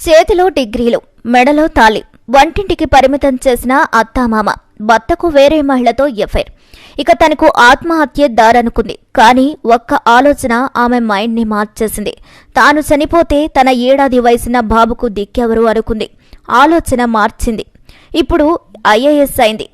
చేతిలో డిగ్రీలు మెడలో తాళి వంటింటికి పరిమితం చేసిన అత్తామామ భర్తకు వేరే మహిళతో ఎఫైర్ ఇక తనకు ఆత్మహత్య దారనుకుంది. కానీ ఒక్క ఆలోచన ఆమె మైండ్ని మార్చేసింది. తాను చనిపోతే తన ఏడాది వయసున్న బాబుకు దిక్కెవరు అనుకుంది. ఆలోచన మార్చింది. ఇప్పుడు ఐఏఎస్ అయింది.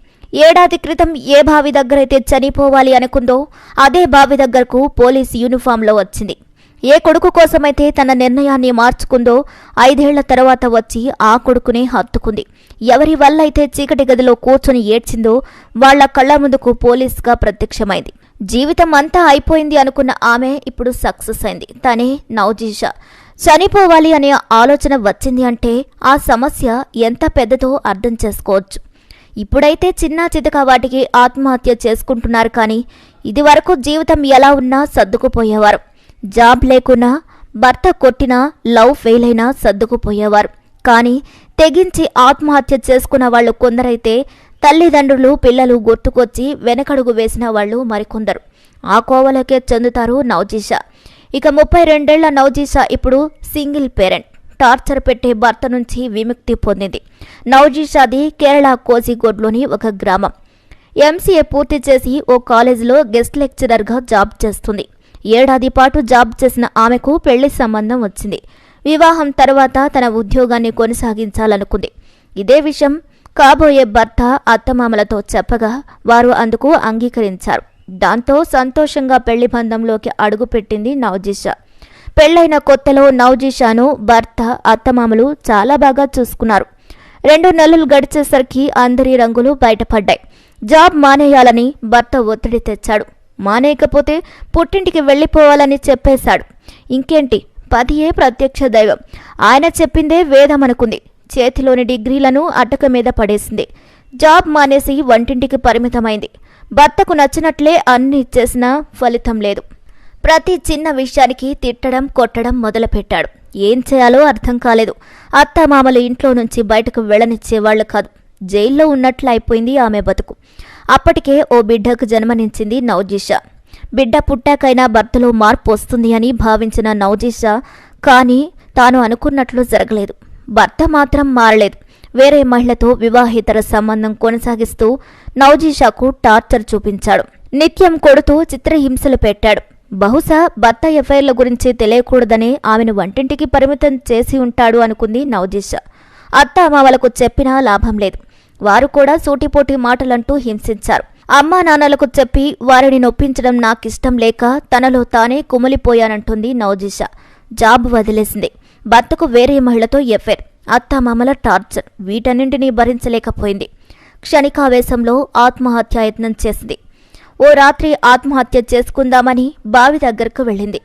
ఏడాది క్రితం ఏ బావి దగ్గరైతే చనిపోవాలి అనుకుందో అదే బావి దగ్గరకు పోలీస్ యూనిఫామ్లో వచ్చింది. ఏ కొడుకు కోసమైతే తన నిర్ణయాన్ని మార్చుకుందో ఐదేళ్ళ తర్వాత వచ్చి ఆ కొడుకునే హత్తుకుంది. ఎవరి వల్ల అయితే చీకటి గదిలో కూర్చొని ఏడ్చిందో వాళ్ళ కళ్ళ ముందుకు పోలీస్గా ప్రత్యక్షమైంది. జీవితం అంతా అయిపోయింది అనుకున్న ఆమె ఇప్పుడు సక్సెస్ అయింది. తనే నవజీష చనిపోవాలి అనే ఆలోచన వచ్చింది అంటే ఆ సమస్య ఎంత పెద్దదో అర్థం చేసుకోవచ్చు. ఇప్పుడైతే చిన్న చితక వాటికి ఆత్మహత్య చేసుకుంటున్నారు కానీ ఇదివరకు జీవితం ఎలా ఉన్నా సర్దుకుపోయేవారు. జాబ్ లేకున్నా భర్త కొట్టినా లవ్ ఫెయిల్ అయినా సర్దుకుపోయేవారు. కానీ తెగించి ఆత్మహత్య చేసుకున్న వాళ్ళు కొందరైతే తల్లిదండ్రులు పిల్లలు గుర్తుకొచ్చి వెనకడుగు వేసిన వాళ్ళు మరికొందరు. ఆ కోవలకే చెందుతారు నవజీషా ఇక ముప్పై రెండేళ్ళ నవజీషా ఇప్పుడు సింగిల్ పేరెంట్. టార్చర్ పెట్టే భర్త నుంచి విముక్తి పొందింది. నవజీషాది కేరళ కోజిగోడ్లోని ఒక గ్రామం. ఎంసీఏ పూర్తి చేసి ఓ కాలేజీలో గెస్ట్ లెక్చరర్గా జాబ్ చేస్తుంది. ఏడాది పాటు జాబ్ చేసిన ఆమెకు పెళ్ళి సంబంధం వచ్చింది. వివాహం తర్వాత తన ఉద్యోగాన్ని కొనసాగించాలనుకుంది. ఇదే విషయం కాబోయే భర్త అత్తమామలతో చెప్పగా వారు అందుకు అంగీకరించారు. దాంతో సంతోషంగా పెళ్ళి బంధంలోకి అడుగుపెట్టింది నవజీషా. పెళ్ళైన కొత్తలో నవజీషాను భర్త అత్తమామలు చాలా బాగా చూసుకున్నారు. రెండు నెలలు గడిచేసరికి అందరి రంగులు బయటపడ్డాయి. జాబ్ మానేయాలని భర్త ఒత్తిడి తెచ్చాడు. మానేయకపోతే పుట్టింటికి వెళ్ళిపోవాలని చెప్పేశాడు. ఇంకేంటి? పదియే ప్రత్యక్ష దైవం. ఆయన చెప్పిందే వేదమనుకుంది చేతిలోని డిగ్రీలను అట్టక మీద పడేసింది. జాబ్ మానేసి వంటింటికి పరిమితమైంది. భర్తకు నచ్చినట్లే అన్ని ఇచ్చేసినా ఫలితం లేదు. ప్రతి చిన్న విషయానికి తిట్టడం కొట్టడం మొదలుపెట్టాడు. ఏం చేయాలో అర్థం కాలేదు. అత్తమామలు ఇంట్లో నుంచి బయటకు వెళ్ళనిచ్చేవాళ్ళు కాదు. జైల్లో ఉన్నట్లు అయిపోయింది ఆమె బతుకు. అప్పటికే ఓ బిడ్డకు జన్మనించింది నవజీష బిడ్డ పుట్టాకైనా భర్తలో మార్పు వస్తుంది అని భావించిన నవజీష కానీ తాను అనుకున్నట్లు జరగలేదు. భర్త మాత్రం మారలేదు. వేరే మహిళతో వివాహేతర సంబంధం కొనసాగిస్తూ నవజీషాకు టార్చర్ చూపించాడు. నిత్యం కొడుతూ చిత్రహింసలు పెట్టాడు. బహుశా భర్త ఎఫ్ఐఆర్ల గురించి తెలియకూడదనే ఆమెను వంటింటికి పరిమితం చేసి ఉంటాడు అనుకుంది నవజీష అత్తామామలకు చెప్పినా లాభం లేదు. వారు కూడా సూటిపోటి మాటలంటూ హింసించారు. అమ్మా నాన్నలకు చెప్పి వారిని నొప్పించడం నాకిష్టం లేక తనలో తానే కుమిలిపోయానంటుంది నవజీష. జాబ్ వదిలేసింది. భర్తకు వేరే మహిళతో ఎఫైర్ అత్తామామల టార్చర్. వీటన్నింటినీ భరించలేకపోయింది. క్షణికావేశంలో ఆత్మహత్యాయత్నం చేసింది. ఓ రాత్రి ఆత్మహత్య చేసుకుందామని బావి దగ్గరకు వెళ్ళింది.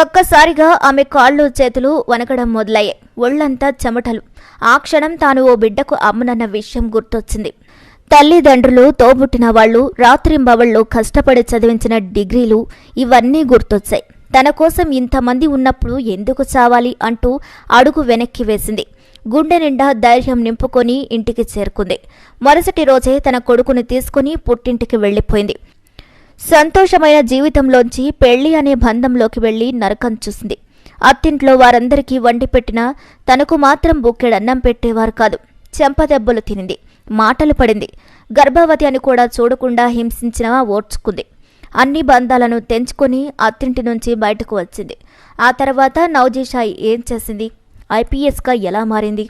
ఒక్కసారిగా ఆమె కాళ్ళు చేతులు వనకడం మొదలయ్యాయి. ఒళ్ళంతా చెమటలు. ఆ క్షణం తాను ఓ బిడ్డకు అమ్మనన్న విషయం గుర్తొచ్చింది. తల్లిదండ్రులు తోబుట్టిన వాళ్ళు రాత్రింబవళ్ళు కష్టపడి చదివించిన డిగ్రీలు ఇవన్నీ గుర్తొచ్చాయి. తన కోసం ఇంతమంది ఉన్నప్పుడు ఎందుకు చావాలి అంటూ అడుగు వెనక్కి వేసింది. గుండె నిండా ధైర్యం నింపుకొని ఇంటికి చేరుకుంది. మరుసటి రోజే తన కొడుకుని తీసుకుని పుట్టింటికి వెళ్ళిపోయింది. సంతోషమైన జీవితంలోంచి పెళ్ళి అనే బంధంలోకి వెళ్ళి నరకం చూసింది. అత్తింట్లో వారందరికీ వండి పెట్టినా తనకు మాత్రం బుక్కెడన్నం పెట్టేవారు కాదు. చెంపదెబ్బలు తినింది. మాటలు పడింది. గర్భవతి అని కూడా చూడకుండా హింసించినా ఓడ్చుకుంది అన్ని బంధాలను తెంచుకొని అత్తింటి నుంచి బయటకు వచ్చింది. ఆ తర్వాత నవజీషాయి ఏం చేసింది? ఐపీఎస్గా ఎలా మారింది?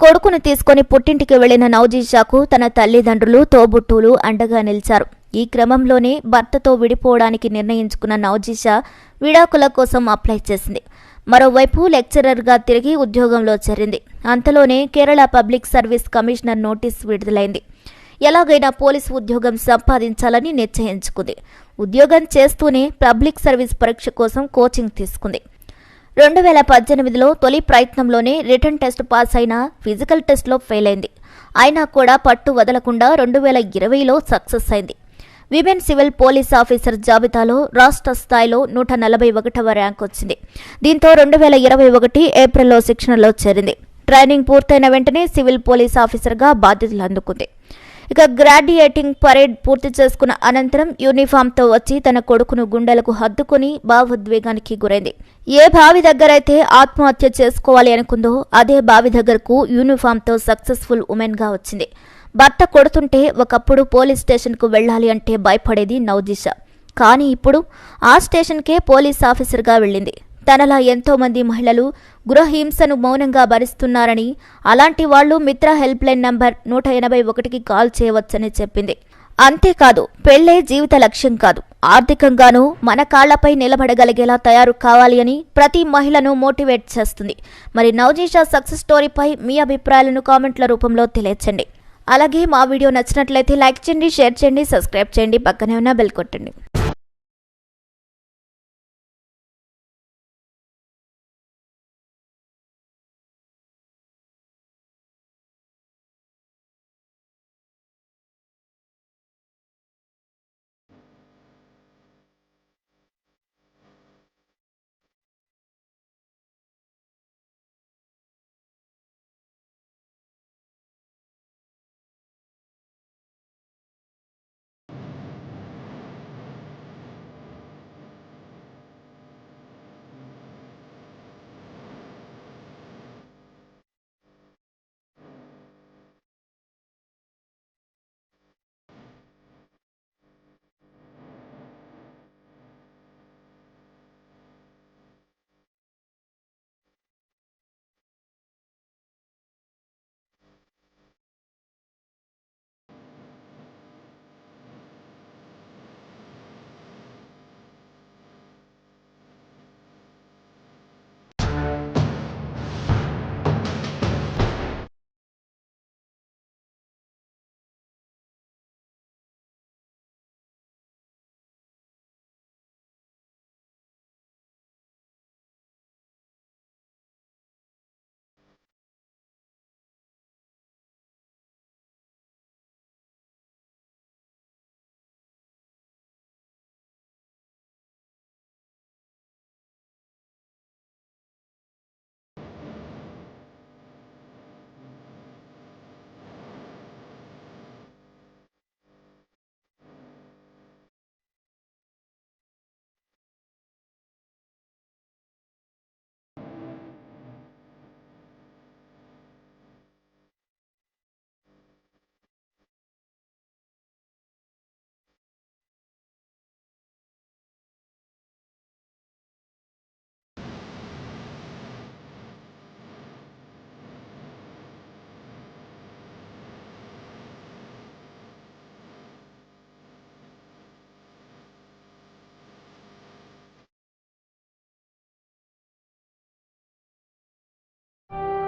కొడుకును తీసుకొని పుట్టింటికి వెళ్ళిన నవజీషాకు తన తల్లిదండ్రులు తోబుట్టువులు అండగా నిలిచారు. ఈ క్రమంలోనే భర్తతో విడిపోవడానికి నిర్ణయించుకున్న నవజీషా విడాకుల కోసం అప్లై చేసింది. మరోవైపు లెక్చరర్గా తిరిగి ఉద్యోగంలో చేరింది. అంతలోనే Kerala public service commissioner notice విడుదలైంది. ఎలాగైనా పోలీసు ఉద్యోగం సంపాదించాలని నిశ్చయించుకుంది. ఉద్యోగం చేస్తూనే పబ్లిక్ సర్వీస్ పరీక్ష కోసం కోచింగ్ తీసుకుంది. రెండు వేల పద్దెనిమిదిలో తొలి ప్రయత్నంలోనే రిటర్న్ టెస్ట్ పాస్ అయిన ఫిజికల్ టెస్ట్లో ఫెయిల్ అయింది అయినా కూడా పట్టు వదలకుండా రెండు వేల ఇరవైలో సక్సెస్ అయింది. విమెన్ సివిల్ పోలీస్ ఆఫీసర్ జాబితాలో రాష్ట్ర స్థాయిలో నూట నలభై ఒకటవ ర్యాంక్ వచ్చింది. దీంతో రెండు వేల ఇరవై ఒకటి ఏప్రిల్లో శిక్షణలో చేరింది. ట్రైనింగ్ పూర్తయిన వెంటనే సివిల్ పోలీస్ ఆఫీసర్గా బాధ్యతలు అందుకుంది. ఇక గ్రాడ్యుయేటింగ్ పరేడ్ పూర్తి చేసుకున్న అనంతరం యూనిఫామ్తో వచ్చి తన కొడుకును గుండెలకు హద్దుకుని భావోద్వేగానికి గురైంది. ఏ బావి దగ్గరైతే ఆత్మహత్య చేసుకోవాలి అనుకుందో అదే బావి దగ్గరకు యూనిఫామ్తో సక్సెస్ఫుల్ ఉమెన్గా వచ్చింది. భర్త కొడుతుంటే ఒకప్పుడు పోలీస్ స్టేషన్కు వెళ్ళాలి అంటే భయపడేది నవదిశ కానీ ఇప్పుడు ఆ స్టేషన్కే పోలీస్ ఆఫీసర్గా వెళ్ళింది. తనలా ఎంతోమంది మహిళలు గృహహింసను మౌనంగా భరిస్తున్నారని అలాంటి వాళ్ళు మిత్ర హెల్ప్ లైన్ నంబర్ నూట ఎనభై ఒకటికి కాల్ చేయవచ్చని చెప్పింది. అంతేకాదు పెళ్ళే జీవిత లక్ష్యం కాదు. ఆర్థికంగానూ మన కాళ్ళపై నిలబడగలిగేలా తయారు కావాలి అని ప్రతి మహిళను మోటివేట్ చేస్తుంది. మరి నవజీషా సక్సెస్ స్టోరీపై మీ అభిప్రాయాలను కామెంట్ల రూపంలో తెలియచండి. అలాగే మా వీడియో నచ్చినట్లయితే లైక్ చేయండి షేర్ చేయండి సబ్స్క్రైబ్ చేయండి పక్కనే ఉన్న బెల్ కొట్టండి.